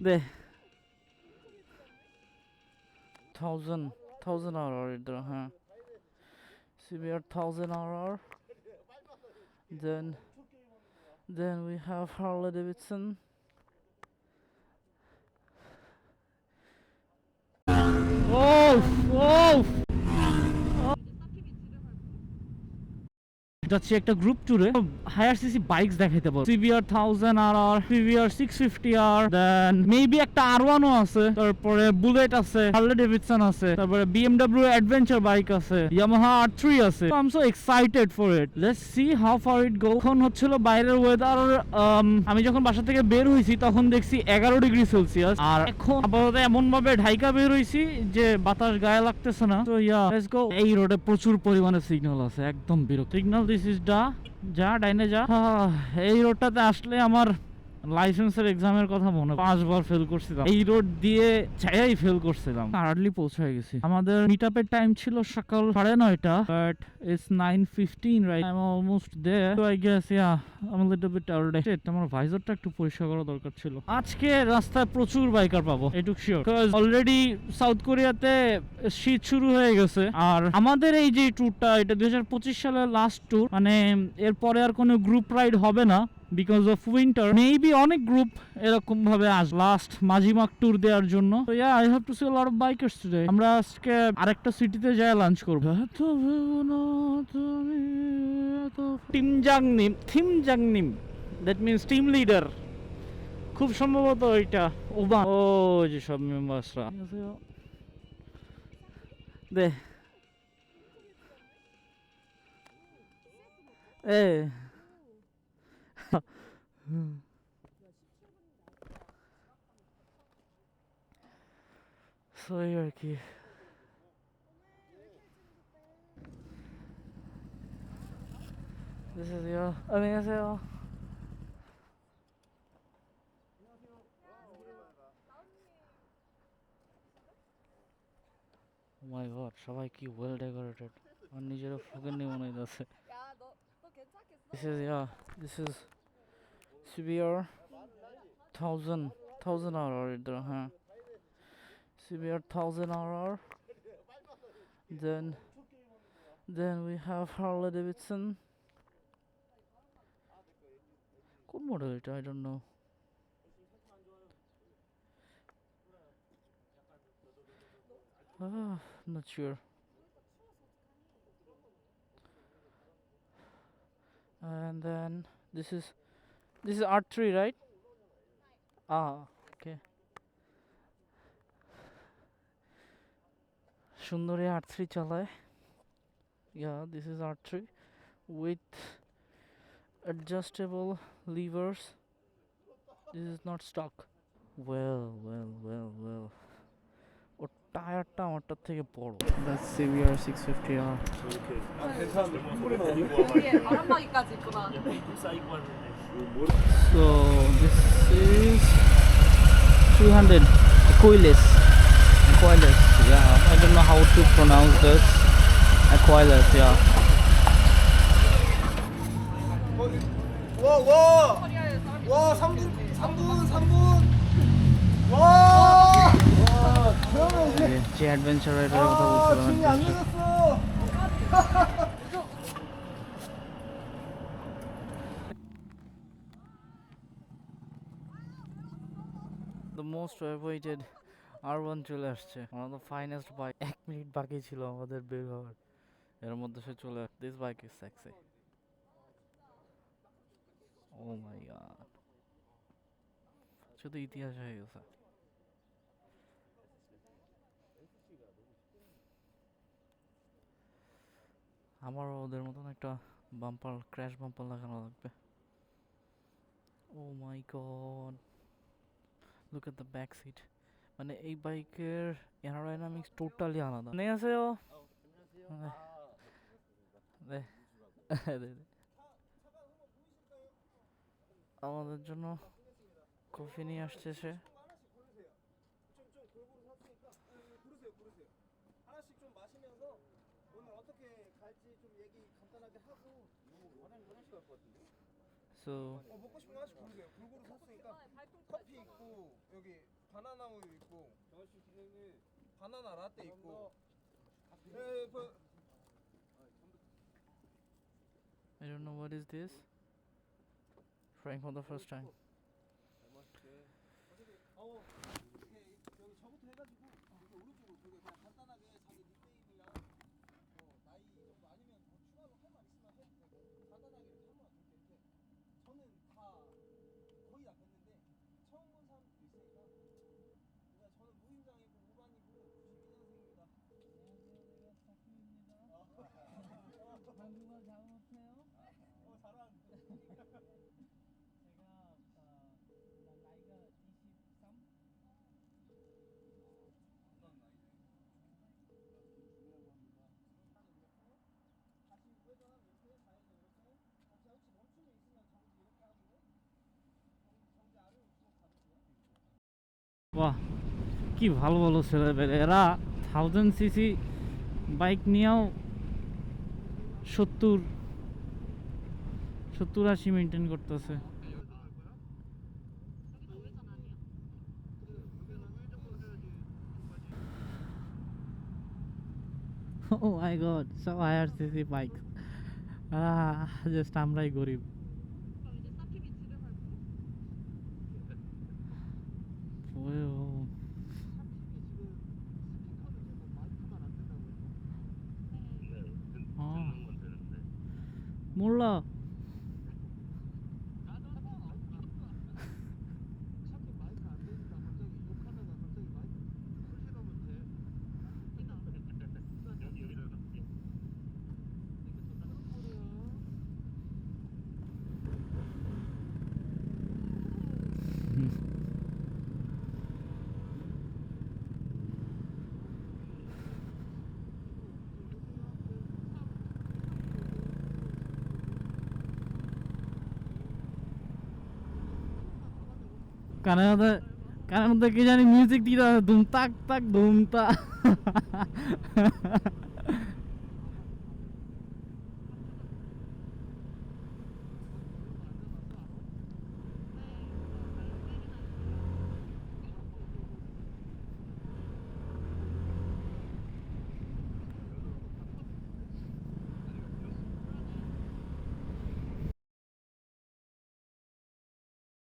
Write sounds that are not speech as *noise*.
네. thousand thousand hour이더라. 하. Severe thousand hour. Then then we have Harley Davidson. Oh, oh. যাচ্ছি একটা group ট্যুরে higher CC bikes দেখাইতে পারব thousand আর আর six fifty আর then maybe একটা আর ওয়ানও আছে, তারপরে বুলেট আছে হার্লে ডেভিডসন আছে, তারপরে বিএমডব্লিউ অ্যাডভেঞ্চার বাইক আছে ইয়ামাহা আর থ্রি আছে। I am so excited for it let's see how far it go হচ্ছিল বাইরের ওয়েদার আমি যখন বাসা থেকে বের হইছি, তখন দেখছি এগারো ডিগ্রি সেলসিয়াস। আর এখন আপাতত এমন ভাবে ঢাইকা বের হইছি যে বাতাস গায়ে লাগতেছে না। তো ইয়া লেটস গো এই রোডে প্রচুর পরিমাণে সিগন্যাল আছে, একদম বিরক্ত। সিগন্যাল দিস ইজ ডা যা ডাইনে যা এই রোডটাতে আসলে আমার লাইসেন্সের এক্সামের কথা মনে। পাঁচবার ফেল করছিলাম। এই রোড দিয়ে যাই ফেল করছিলাম। আর্লি পৌঁছে গেছি। আমাদের মিট আপের টাইম ছিল সকাল সাড়ে নয়টা but it's nine fifteen right I am almost there so I guess yeah am little bit tired shit আমার ভাইজারটা একটু পরিষ্কার করা দরকার ছিল। আজকে রাস্তায় প্রচুর বাইকার পাবো এটুক শিওর বিকজ অলরেডি সাউথ কোরিয়াতে শীত শুরু হয়ে গেছে। আর আমাদের এই যে ট্যুরটা এটা দুই হাজার পঁচিশ সালের লাস্ট ট্যুর মানে এরপরে আর কোনো গ্রুপ রাইড হবে না। বিকজ অফ উইন্টার মেবি অনেক গ্রুপ এরকম ভাবে আস লাস্ট মাঝিমাক ট্যুর দেওয়ার জন্য। তো yeah I have to see lot of bikers today আমরা আজকে আরেকটা সিটিতে যাই লাঞ্চ করব। টিম জাংনিম থিম জাংনিম দ্যাট মিনস টিম লিডার খুব সম্ভবত ওইটা ওবা ও যে সব মেম্বার্সরা দে। এ So এই আর কি This is your 안녕하세요. Oh my god, সবাই কি ওয়েল ডেকোরেটেড আর নিজেরও ফুকের নিয়ে মনে হইতাছে 야, 너, 너 괜찮겠어? This is yeah, this is severe thousand thousand error either, huh? severe thousand error then then we have Harley Davidson. Good model I don't know. Ah not sure. And then this is this is R3, right? Ah, okay. Sundari R3 chalai. Yeah, this is R3 with adjustable levers. This is not stuck. Well, well, well, well. টায়ারটা আমারটার থেকে বড় that's CBR 650R 여기에 바람막이까지 있구나. So this is 300 Aquiles. Aquiles, yeah. I don't know how to pronounce this. Aquiles, yeah. 와, 와! 코리아에 사람이 와, 3분, 3분, 3분! 와! যে adventure রাইডারের কথা বলছিলাম the most avoided R one চলে আসছে। One of the finest bike এক মিনিট বাকি ছিল আমাদের বের হওয়ার। এর মধ্যে সে চলে this bike is sexy oh my god শুধু ইতিহাস হয়ে গেছে। আমারও ওদের মতন একটা বাম্পার ক্র্যাশ বাম্পার লাগানো লাগবে। ও my god look at the back seat মানে এই বাইকের এয়ারোডাইনামিক্স টোটালি আলাদা। নেই আছে ও? আমাদের জন্য কফি নিয়ে আসছে সে। 오늘 어떻게 갈지 좀 얘기 간단하게 하고 화장실 화장실 갈것 같은데? So 어, 먹고 싶은 거 하나씩 고르세요. 골고루 샀으니까 커피 있고 여기 바나나 우유 있고 바나나 라떼 있고 네, 그, I don't know what is this. Trying for the first time. 어, বাহ, কি ভালো ভালো ছেলে পেলে। এরা থাউজেন্ড সিসি বাইক নিয়েও সত্তর সত্তর আশি মেনটেন করতেছে। ও মাই গড সব হায়ার সিসি বাইক জাস্ট আমরাই গরিব। Kanada'da Kanada'daki yani müzik değil. Hani dumtak tak dumtak. *laughs*